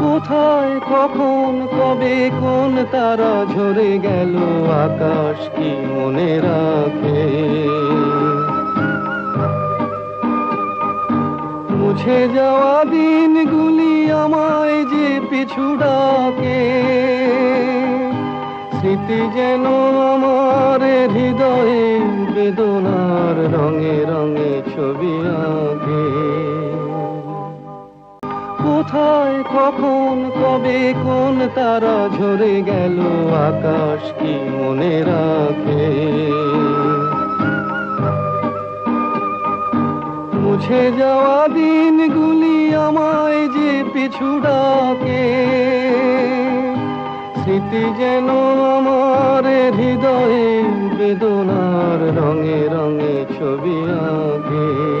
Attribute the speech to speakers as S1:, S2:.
S1: কোথায়, কখন, কবে, কোন তারা ঝরে গেল, আকাশ কি মনে রাখে? মুছে যাওয়া দিনগুলি আমায় যে পিছু ডাকে, স্মৃতি যেন আমার হৃদয়ে বেদনার রঙে রঙে ছবি আঁকে। কোথায়, কখন, কবে, কোন তারা ঝরে গেল, আকাশ কি মনে রাখে? মুছে যাওয়া দিনগুলি আমায় যে পিছু ডাকে, স্মৃতি যেন আমার হৃদয়ে বেদনার রঙে রঙে ছবি আঁকে।